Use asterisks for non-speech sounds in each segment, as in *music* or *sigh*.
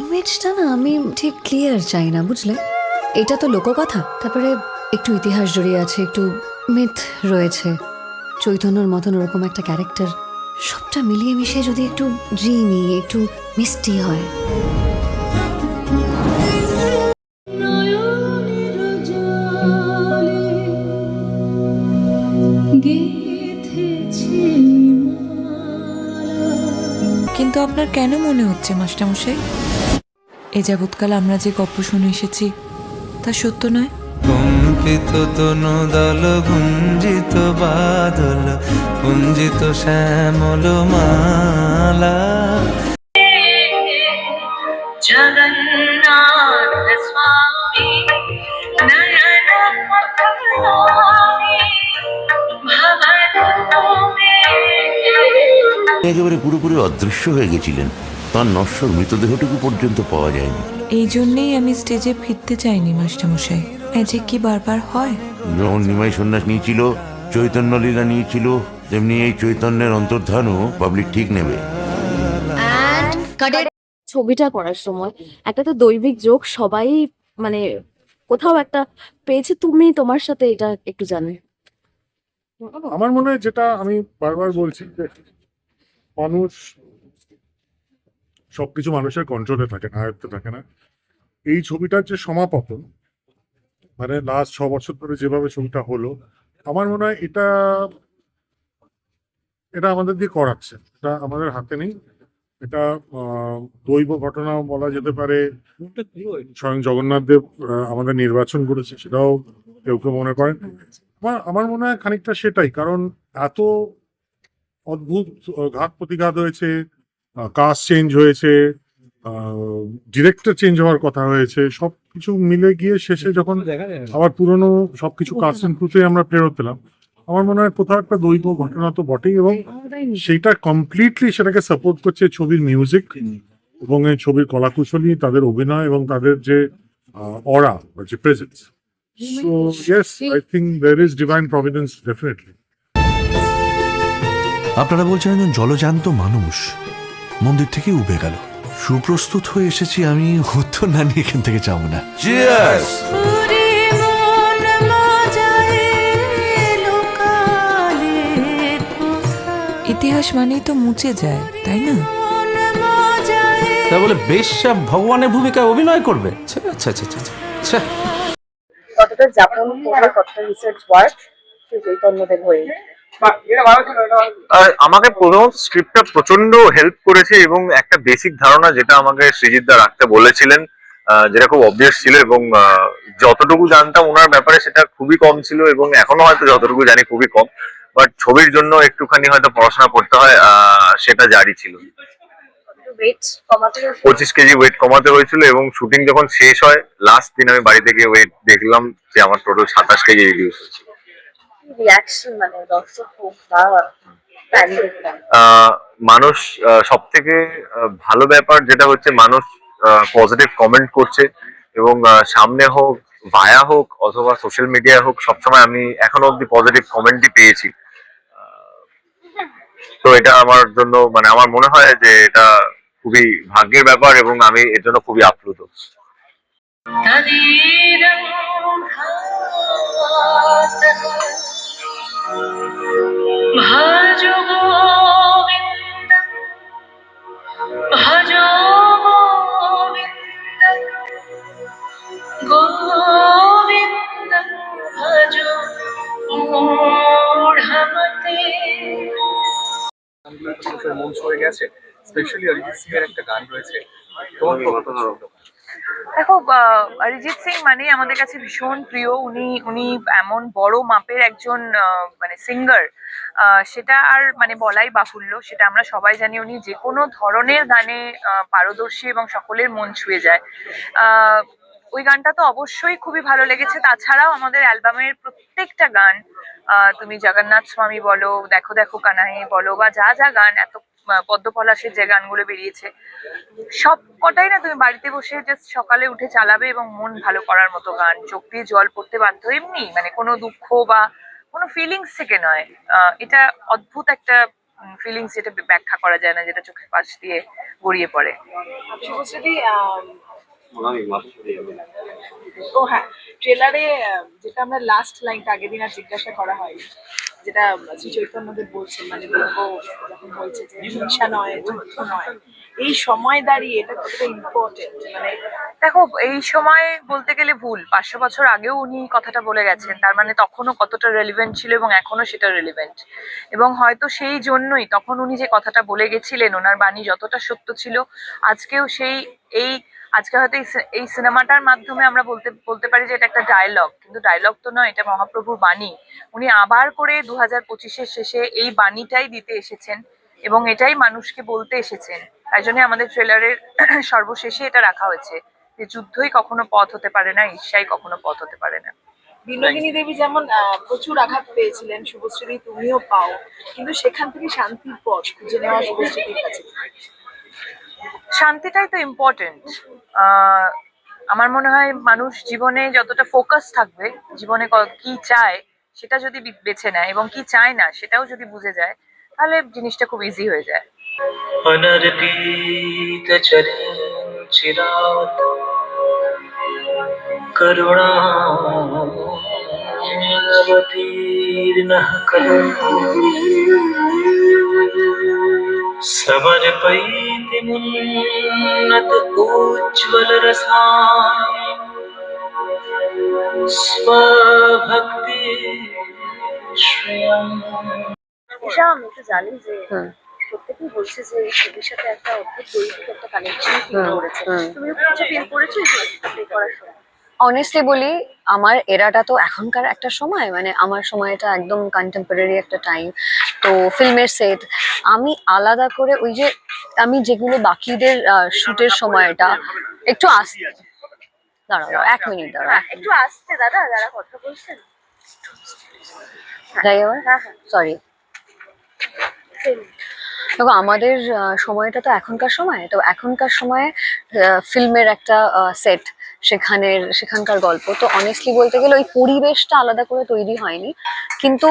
ইমেজটা না আমি ঠিক ক্লিয়ার চাই না, বুঝলে? এটা তো লোককথা। তারপরে একটু ইতিহাস জড়িয়ে আছে, একটু মিথ রয়েছে। চৈতন্যর মতন ওরকম একটা ক্যারেক্টার সবটা মিলিয়ে মিশিয়ে যদি একটু ড্রিমি একটু মিষ্টি হয়। কিন্তু আপনার কেন মনে হচ্ছে, মাস্টারমশাই? এ যাবৎকাল আমরা যে গপ্প শুনে এসেছি তা সত্য নয়? কম্পিত তনু দল গুঞ্জিত বাদল পুঞ্জিত শ্যামল মালা। একেবারে পুরোপুরি অদৃশ্য হয়ে গেছিলেন। তার নশ্বর মৃতদেহটুকু পর্যন্ত পাওয়া যায়নি। এই জন্যেই আমি স্টেজে ফিরতে চাইনি মাস্টারমশাই। ম্যাজিক কি বারবার হয়? যেমন নিমাই সন্ন্যাস নিয়েছিল চৈতন্য লীলা নিয়েছিল তেমনি এই চৈতন্যের অন্তর্ধানও পাবলিক ঠিক নেবে। ছবিটা করার সময় একটা তো দৈবিক যোগ সবাই মানে কোথাও একটা পেয়েছে তুমি তোমার সাথে এটা একটু জানে আমার মনে হয় যেটা আমি বারবার বলছি যে মানুষ সবকিছু মানুষের কন্ট্রোলে থাকে না আয়ত্তে থাকে না। এই ছবিটার যে সমাপতন মানে লাস্ট ছ বছর ধরে যেভাবে ছবিটা হলো, আমার মনে হয় এটা এটা আমাদের দিয়ে করাচ্ছে। এটা আমাদের হাতে নেই। এটা দৈব ঘটনা বলা যেতে পারে। স্বয়ং জগন্নাথ দেব আমাদের নির্বাচন করেছে, সেটাও কেউ কেউ মনে করেন। আমার আমার মনে হয় খানিকটা সেটাই, কারণ এত অদ্ভুত ঘাত প্রতিঘাত হয়েছে কাস্ট চেঞ্জ হয়েছে ডিরেক্টর চেঞ্জ হওয়ার কথা হয়েছে সব কিছু মিলে গিয়ে শেষে যখন আবার পুরনো সবকিছু কাস্ট এন্ড ক্রুতে আমরা ফেরত পেলাম। আমার মনে হয় কোথাও একটা দৈব ঘটনা তো বটেই এবং সেইটা কমপ্লিটলি সেটাকে সাপোর্ট করছে ছবির মিউজিক এবং এই ছবির কলাকুশলী তাদের অভিনয় এবং তাদের যে অরা বা যে presence so yes I think there is divine providence definitely আপনারা বলছেন একজন জলজান্ত মানুষ। মন্দির থেকে উবে গেল। সুপ্রস্তুত হয়ে এসেছি আমি উত্তর না নিয়ে এখান থেকে যাব না। ইতিহাস মানেই তো মুছে যায় তাই না? তা বলে বেশ্যা ভগবানের ভূমিকায় অভিনয় করবে। আচ্ছা আচ্ছা আচ্ছা আচ্ছা আচ্ছা কতটা যাপন কতটা রিসার্চ ওয়ার্ক চৈতন্যদেব হয়ে। আমাকে প্রথমত স্ক্রিপ্টটা প্রচণ্ড হেল্প করেছে এবং একটা বেসিক ধারণা যেটা আমাকে সৃজিতদা রাখতে বলেছিলেন যেটা খুব অবভিয়াস ছিল এবং যতটুকু জানতাম ওনার ব্যাপারে সেটা খুবই কম ছিল এবং এখনও হয়তো যতটুকু জানি খুবই কম বাট ছবির জন্য একটুখানি হয়তো পড়াশোনা করতে হয় আহ, সেটা জারি ছিল। পঁচিশ কেজি ওয়েট কমাতে হয়েছিল এবং শুটিং যখন শেষ হয় লাস্ট দিন আমি বাড়িতে গিয়ে ওয়েট দেখলাম যে আমার টোটাল সাতাশ কেজি রিডিউস হয়েছে। রিয়াকশন মানে দর্শক হোক বা মানুষ সব থেকে ভালো ব্যাপার যেটা হচ্ছে মানুষ পজিটিভ কমেন্ট করছে এবং সামনে হোক ভায়া হোক অথবা সোশ্যাল মিডিয়া হোক সবসময় আমি এখনও অব্দি পজিটিভ কমেন্টই পেয়েছি। তো এটা আমার জন্য মানে আমার মনে হয় যে এটা খুবই ভাগ্যের ব্যাপার এবং আমি এর জন্য খুবই আপ্লুত। ভজ গোবিন্দ ভজ গোবিন্দ গোবিন্দ ভজ মন ছড়ে গেছে? স্পেশালি অরিজিৎ সিং এর একটা গান রয়েছে। তোমার দেখো অরিজিৎ সিং মানে আমাদের কাছে ভীষণ প্রিয়। উনি উনি এমন বড় মাপের একজন মানে সিঙ্গার সেটা আর মানে বলাই বাহুল্য। সেটা আমরা সবাই জানি উনি যে কোনো ধরনের গানে পারদর্শী এবং সকলের মন ছুঁয়ে যায়। ওই গানটা তো অবশ্যই খুবই ভালো লেগেছে। তাছাড়াও আমাদের অ্যালবামের প্রত্যেকটা গান তুমি জগন্নাথ স্বামী বলো, দেখো দেখো কানাহে বলো, বা যা যা গান, এত আহ, পদ্ম পলাশের যে গানগুলো বেরিয়েছে। সব কটাই না তুমি বাড়িতে বসে জাস্ট সকালে উঠে চালাবে এবং মন ভালো করার মতো গান। চোখ দিয়ে জল পড়তে বাধ্য এমনি মানে কোনো দুঃখ বা কোনো ফিলিংস থেকে নয়। এটা অদ্ভুত একটা ফিলিংস যেটা ব্যাখ্যা করা যায় না যেটা চোখের পাশ দিয়ে গড়িয়ে পড়ে। ও হ্যাঁ ট্রেলারে যেটা আমরা লাস্ট লাইনটা আগের দিন আর জিজ্ঞাসা করা হয় যেটা শ্রী বলছেন মানে বলছে যে হিংসা নয় যুদ্ধ নয়, এই সময় দাঁড়িয়ে এটা কতটা ইম্পর্টেন্ট মানে দেখো, এই সময় বলতে গেলে ভুল। পাঁচশো বছর আগেও উনি কথাটা বলে গেছেন, তার মানে তখনও কতটা রেলিভেন্ট ছিল এবং এখনও সেটা রেলিভেন্ট এবং হয়তো সেই জন্যই তখন উনি যে কথাটা বলে গেছিলেন, ওনার বাণী যতটা সত্য ছিল, আজকেও সেই, এই আজকে হয়তো এই এই সিনেমাটার মাধ্যমে আমরা বলতে বলতে পারি যে এটা একটা ডায়লগ কিন্তু ডায়লগ তো নয় এটা মহাপ্রভুর বাণী। উনি আবার করে দু হাজার পঁচিশের শেষে এই বাণীটাই দিতে এসেছেন এবং এটাই মানুষকে বলতে এসেছেন। তাই জন্য আমাদের ট্রেলারের *clears throat* সর্বশেষে এটা রাখা হয়েছে যে যুদ্ধই কখনো পথ হতে পারে না ঈর্ষাই কখনো পথ হতে পারে না। বিনোদিনী দেবী যেমন আহ, প্রচুর আঘাত পেয়েছিলেন শুভশ্রী তুমিও পাও কিন্তু সেখান থেকে শান্তির পথ খুঁজে নেওয়া শুভশ্রীর কাছে। শান্তিটাই তো ইম্পর্টেন্ট আমার মনে হয় মানুষ জীবনে যতটা ফোকাস থাকবে, জীবনে কি চায়, সেটা যদি বেছে নেয় এবং কি চায় না, সেটাও যদি বুঝে যায়, তাহলে জিনিসটা খুব ইজি হয়ে যায়। করুণা। खलु समर्पयति मुन्नत उज्ज्वलरसा स्वभक्ति श्रियम् ঈশা আমি একটু জানি যে হুম। প্রত্যেকেই বলছে যে এই ছবির সাথে একটা অদ্ভুত দৈবিক একটা কানেকশন ফিল হুম, করেছে হুম। তুমি কিছু ফিল করেছো এই ছবিটা play করার সময় অনেস্টলি বলি আমার এরাটা তো এখনকার একটা সময় মানে আমার সময়টা একদম কন্টেম্পোরারি একটা টাইম তো ফিল্মের সেট আমি আলাদা করে ওই যে আমি যেগুলো বাকিদের শুটের সময়টা একটু আসতে। দাঁড়াও দাঁড়াও, এক মিনিট দাঁড়াও। একটু আসতে দাদা যারা কথা বলছেন? যাই এবার। হ্যাঁ হ্যাঁ। সরি দেখো আমাদের সময়টা তো এখনকার সময় তো এখনকার সময়ে ফিল্মের একটা সেট সেখানের, সেখানকার গল্প। তো অনেস্টলি বলতে গেলে ওই পরিবেশটা আলাদা করে তৈরি হয়নি। কিন্তু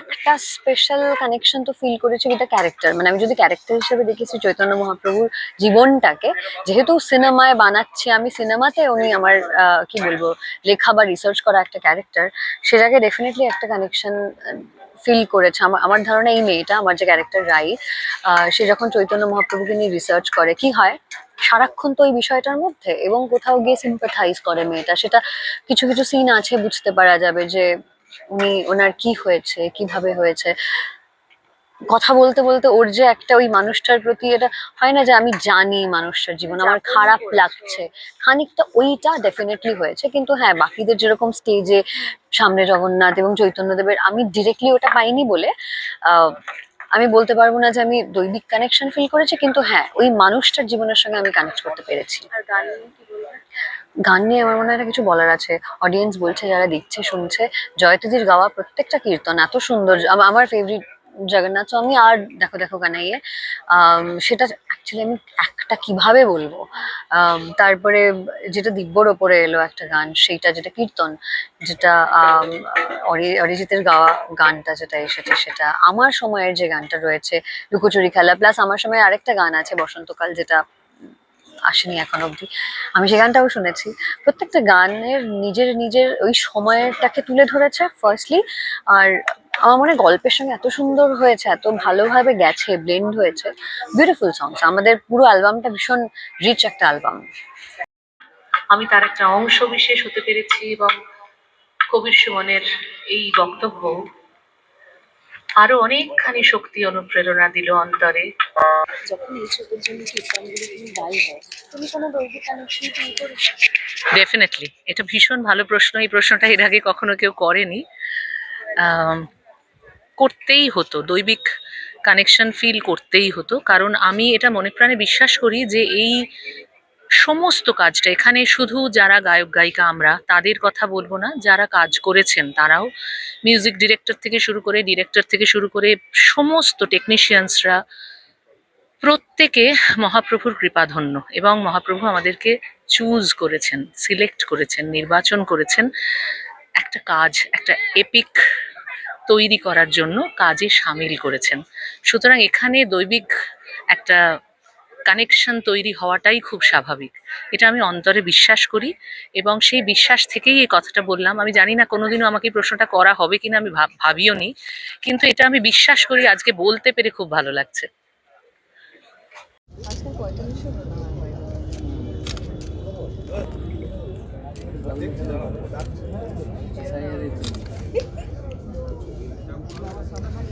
একটা স্পেশাল কানেকশন তো ফিল করেছি উইথ ক্যারেক্টার মানে আমি যদি ক্যারেক্টার হিসেবে দেখেছি চৈতন্য মহাপ্রভুর জীবনটাকে, যেহেতু সিনেমায় বানাচ্ছি আমি সিনেমাতে উনি আমার কি বলব, লেখা বা রিসার্চ করা একটা ক্যারেক্টার সেটাকে ডেফিনেটলি একটা কানেকশন ফিল করেছে। আমার আমার ধারণা এই মেয়েটা, আমার যে ক্যারেক্টার রাই সে যখন চৈতন্য মহাপ্রভুকে নিয়ে রিসার্চ করে, কি হয়? সারাক্ষণ তো ওই বিষয়টার মধ্যে এবং কোথাও গিয়ে সিম্পাথাইজ করে মেয়েটা। সেটা কিছু কিছু সিন আছে বুঝতে পারা যাবে যে উনি ওনার কি হয়েছে কীভাবে হয়েছে। কথা বলতে বলতে ওর যে একটা ওই মানুষটার প্রতি এটা হয় না যে আমি জানি মানুষটার জীবন আমার খারাপ লাগছে। খানিকটা ওইটা ডেফিনেটলি হয়েছে। কিন্তু হ্যাঁ বাকিদের যেরকম স্টেজে সামনে জগন্নাথ এবং চৈতন্যদেবের আমি ডিরেক্টলি ওটা পাইনি বলে আহ, আমি বলতে পারব না যে আমি দৈবিক কানেকশন ফিল করেছি কিন্তু হ্যাঁ ওই মানুষটার জীবনের সঙ্গে আমি কানেক্ট করতে পেরেছি। আর গান নিয়ে গান নিয়ে আমার মনে হয় কিছু বলার আছে। অডিয়েন্স বলছে যারা দেখছে শুনছে জয়তিদির গাওয়া প্রত্যেকটা কীর্তন এত সুন্দর আমার ফেভারিট জগন্নাথ আমি আর দেখো দেখো কানাইয়ে আম, সেটা অ্যাকচুয়ালি আমি একটা কীভাবে বলব? তারপরে যেটা দিব্যর ওপরে এলো একটা গান, সেইটা যেটা কীর্তন, যেটা অরি- অরিজিতের গাওয়া গানটা যেটা এসেছে সেটা। আমার সময়ের যে গানটা রয়েছে, লুকোচুরি খেলা, প্লাস আমার সময় আরেকটা গান আছে বসন্তকাল, যেটা আসেনি এখন অবধি। আমি সেই গানটাও শুনেছি। প্রত্যেকটা গানের নিজের নিজের ওই সময়টাকে তুলে ধরেছে ফার্স্টলি আর আমার মনে গল্পের সঙ্গে এত সুন্দর হয়েছে এত ভালোভাবে গেছে ব্লেন্ড হয়েছে। বিউটিফুল সংস আমাদের পুরো অ্যালবামটা ভীষণ রিচ একটা অ্যালবাম আমি তার একটা অংশ বিশেষ হতে পেরেছি এবং কবির সুমনের এই বক্তব্য আরও অনেকখানি শক্তি অনুপ্রেরণা দিল অন্তরে। যখন এই ছবির জন্য কীর্তনগুলো তুমি গাইবে তুমি কোনো দৈবিক কানেকশন ফিল করেছ ডেফিনেটলি এটা ভীষণ ভালো প্রশ্ন এই প্রশ্নটা এর আগে কখনো কেউ করেনি। করতেই হতো, দৈবিক কানেকশন ফিল করতেই হতো। কারণ আমি এটা মনে প্রাণে বিশ্বাস করি যে এই সমস্ত কাজটা, এখানে শুধু যারা গায়ক, গায়িকা আমরা, তাদের কথা বলব না, যারা কাজ করেছেন তারাও। মিউজিক ডিরেক্টর থেকে শুরু করে ডিরেক্টর থেকে শুরু করে সমস্ত টেকনিশিয়ানসরা প্রত্যেকে মহাপ্রভুর কৃপাধন্য এবং মহাপ্রভু আমাদেরকে চুজ করেছেন সিলেক্ট করেছেন, নির্বাচন করেছেন। একটা কাজ, একটা এপিক তৈরি করার জন্য কাজে সামিল করেছেন। সুতরাং এখানে দৈবিক একটা কানেকশন তৈরি হওয়াটাই খুব স্বাভাবিক। এটা আমি অন্তরে বিশ্বাস করি এবং সেই বিশ্বাস থেকেই এই কথাটা বললাম। আমি জানি না কোনোদিনও আমাকে প্রশ্নটা করা হবে কিনা, আমি ভাব- ভাবিও নি। কিন্তু এটা আমি বিশ্বাস করি আজকে বলতে পেরে খুব ভালো লাগছে। nosotros.